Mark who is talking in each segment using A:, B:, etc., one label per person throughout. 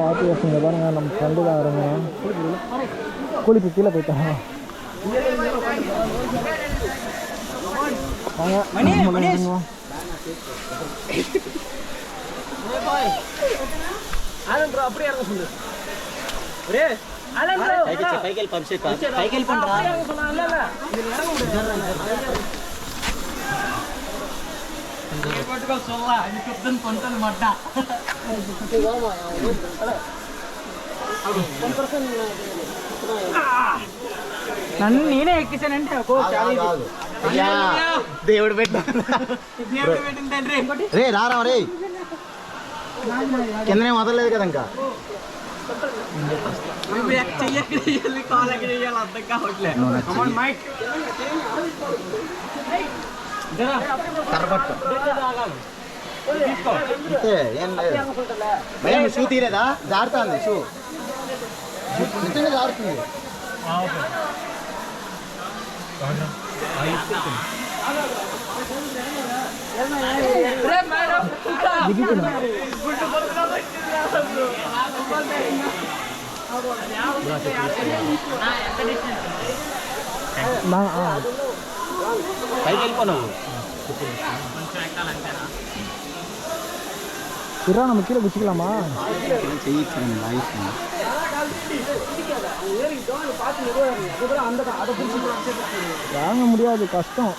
A: ஆட்டி வச்சுங்க பாருங்க நம்ம ஃப்ரெண்டு தான் வருங்க குளிப்பு கீழே போயிட்டாங்க வாங்க நம்மள இறங்குங்க.
B: கைகள் பரிசு கைகள் பண்றா ಕಟ್ಕೊ ಸೋವ ಅದಕ್ಕದ್ದನ್ ಕೊಂತಲ್ ಮಡ್ಡ
C: నన్ను నేనే ఎక్కించానంటే ఒక
B: దేవుడు
C: పెట్టిన
B: రే రారా రే కిందనే వదలలేదు కదా ఇంకా.
C: మైక్
B: కర్రపట్టు అంతే ఏం లేదు భయం షూ తీరేదా జారుతుంది షూ నిజంగా జారుతుంది
A: దిగుతున్నా
B: పైకి వెళ్ళిపో నువ్వు
A: இருடா நம்ம கீழே குச்சிக்கலாமா
B: చెయ్యి లైఫ్
A: வாங்க முடியாது கஷ்டம்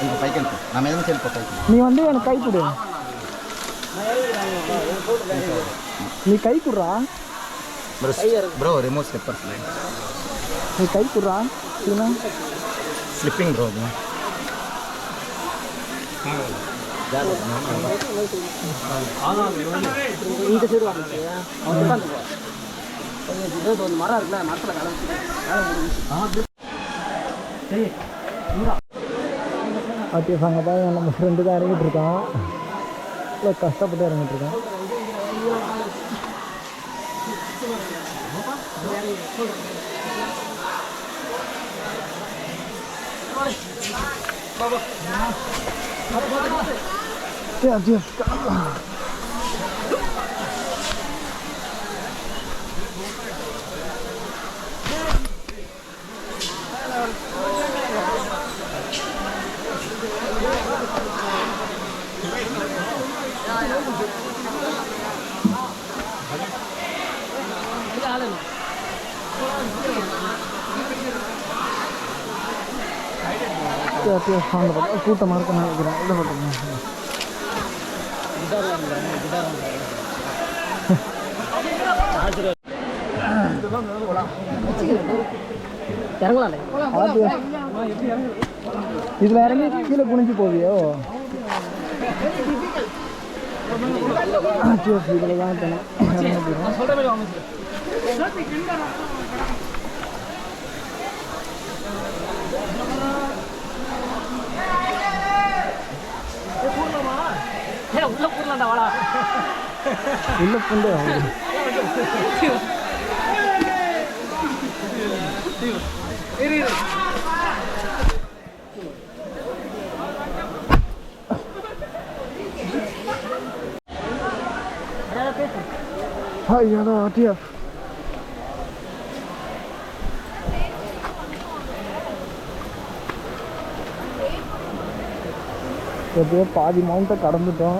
B: ఇంకా పైకి వెళ్ళిపో నా మీద నుంచి వెళ్ళిపో పైకి
A: நீ வந்து எனக்கு கை கொடு நீ கை குடுறா
B: బ్రో బ్రో రిమోట్ స్లిప్పర్స్
A: நீ கை குடுறா இல்லைன்னா
B: ஸ்லிப்பிங் ப்ரோ
C: இந்த சைடு ஒரு மரம் இருக்குல்ல மரத்தில்
A: ஓகே சாங்க பாருங்க நம்ம ஃப்ரெண்டு தான் இறங்கிட்டு இருக்கோம் இவ்வளோ கஷ்டப்பட்டு இறங்கிட்டு இருக்கோம் அப்படியே, அப்படியே. அப்படியே, அப்படியே கூட்டமாக இருக்க நினைக்கிறேன் இந்த பக்கம் இதில் இறங்கி கீழே குனிஞ்சு போவியோ இதில் தான் போனோம் இறங்க போகிறோம்
C: சொல்கிற மாதிரி வாங்க உள்ள கூடலாம்டா வாடா.
A: உள்ள பூண்டு
C: இரு இரு
A: ஐயோ ஆட்டியா எப்படியோ பாதி மவுண்ட்டை கடந்துட்டோம்.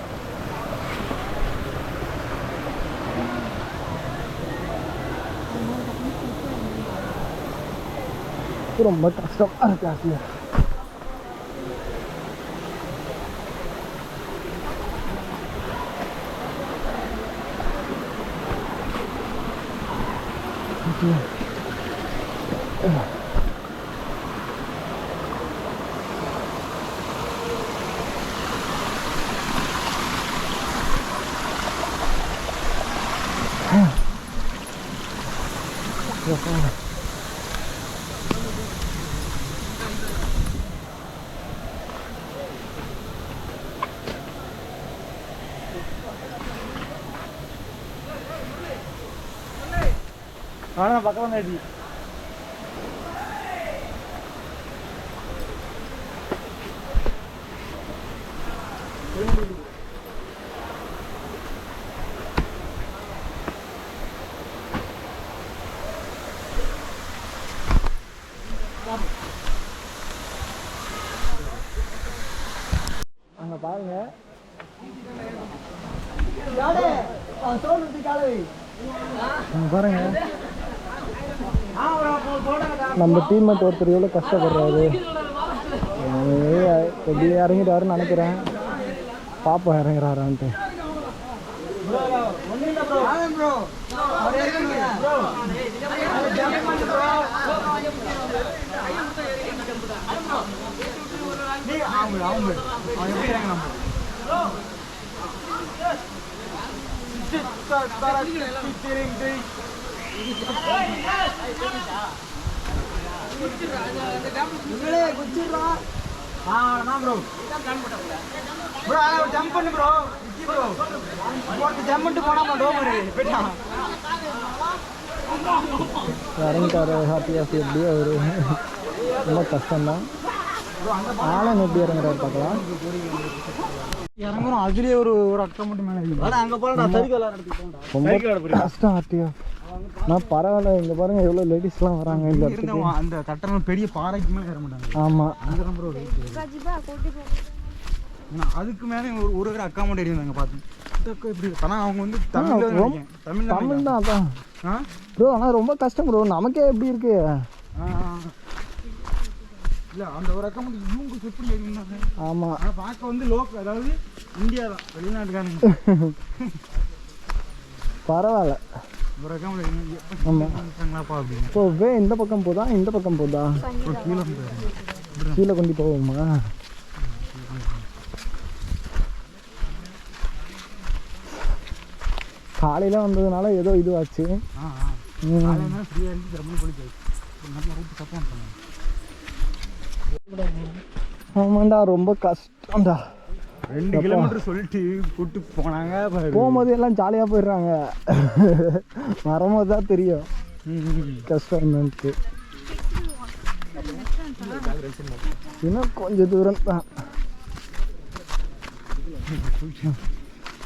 A: 그럼 멀딱스럽 알았게 하세요. 그렇구나. ஆனால் பக்கம் தான் அங்க பாருங்க. பாருங்க. நம்ம டீம்மேட் ஒருத்தர் எவ்வளோ கஷ்டப்படுறாரு. ஏய், எப்படி இறங்கிட்டாருன்னு நினைக்கிறேன். பாப்பா இறங்குறாரான்ட்டு.
D: ஜம்ப் பண்ணு ப்ரோ ப்ரோ ஜம்ப் பண்ணிட்டு போயிட்டான்
A: இறங்கிட்டாரு ஹாப்பி ஹாப்பி எப்படி அவர். ரொம்ப கஷ்டம்தான். ஆலன் எப்படி இறங்குறாரு பார்க்கலாம்.
D: இறங்குறோம். அதுலயே ஒரு ஒரு அக்கா மட்டும் மேலே அங்க விளையாடுறதுக்கு
A: ரொம்ப கஷ்டம் ஆர்டிஓ நான் பரவாயில்ல இங்கே பாருங்க எவ்வளோ லேடிஸ்லாம் வராங்க இந்த இடத்துக்கு.
D: அந்த கட்டணம் பெரிய பாறைக்கு மேலே ஏற மாட்டாங்க.
A: ஆமாம்
D: அங்கே ஏன்னா அதுக்கு மேலே ஒரு ஒரு ஒரு அக்கா மட்டும் இருந்தாங்க பார்த்து எப்படி ஆனால் அவங்க வந்து
A: ரொம்ப-
D: நினைக்கிறேன். தமிழ்ல
A: தமிழ் தான் அதான். ப்ரோ ஆனால் ரொம்ப கஷ்டம் ப்ரோ நமக்கே எப்படி இருக்கு.
D: இல்ல அந்த ஒரு அக்கா மட்டும் இவங்க எப்படி இருந்தாங்க
A: ஆமாம்
D: ஆனால் பார்க்க வந்து லோக் அதாவது இந்தியா தான். வெளிநாட்டுக்காரங்க.
A: பரவாயில்ல. இப்போ வே இந்த பக்கம் போதா? இந்த பக்கம் போதா?
D: கீழே
A: கொண்டு போவோமா காலையில் வந்ததுனால ஏதோ இதுவாச்சு ஆமாண்டா ரொம்ப கஷ்டம்டா
D: ரெண்டு கிலோமீட்டர் சொல்லிட்டு கூட்டு போனாங்க.
A: போகும்போது எல்லாம் ஜாலியாக போயிடுறாங்க. வரும்போது தான் தெரியும். கஷ்டம் என்னன்ட்டு இன்னும் கொஞ்சம் தூரம் தான்.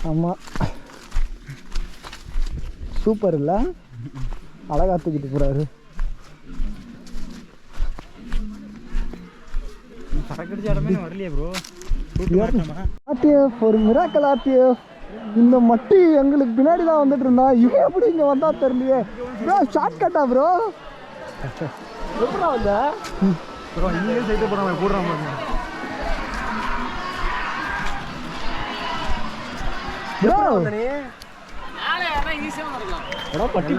A: ஆமாம் சூப்பர் இல்லை? அழகா தூக்கிட்டு போகிறாரு
D: சரக்கு அடிச்ச இடமே வரலையே ப்ரோ
A: ஆர்டிஎஃப் ஒரு மிராக்கல் ஆர்டிஎஃப் இந்த மட்டி எங்களுக்கு பின்னாடி தான் வந்துட்டு இருந்தா. இவன் எப்படி இங்கே வந்தா தெரியலையே? ப்ரோ ஷார்ட் கட்டா ப்ரோ. எப்படா வந்த
D: ப்ரோ இங்கே
A: பட்டி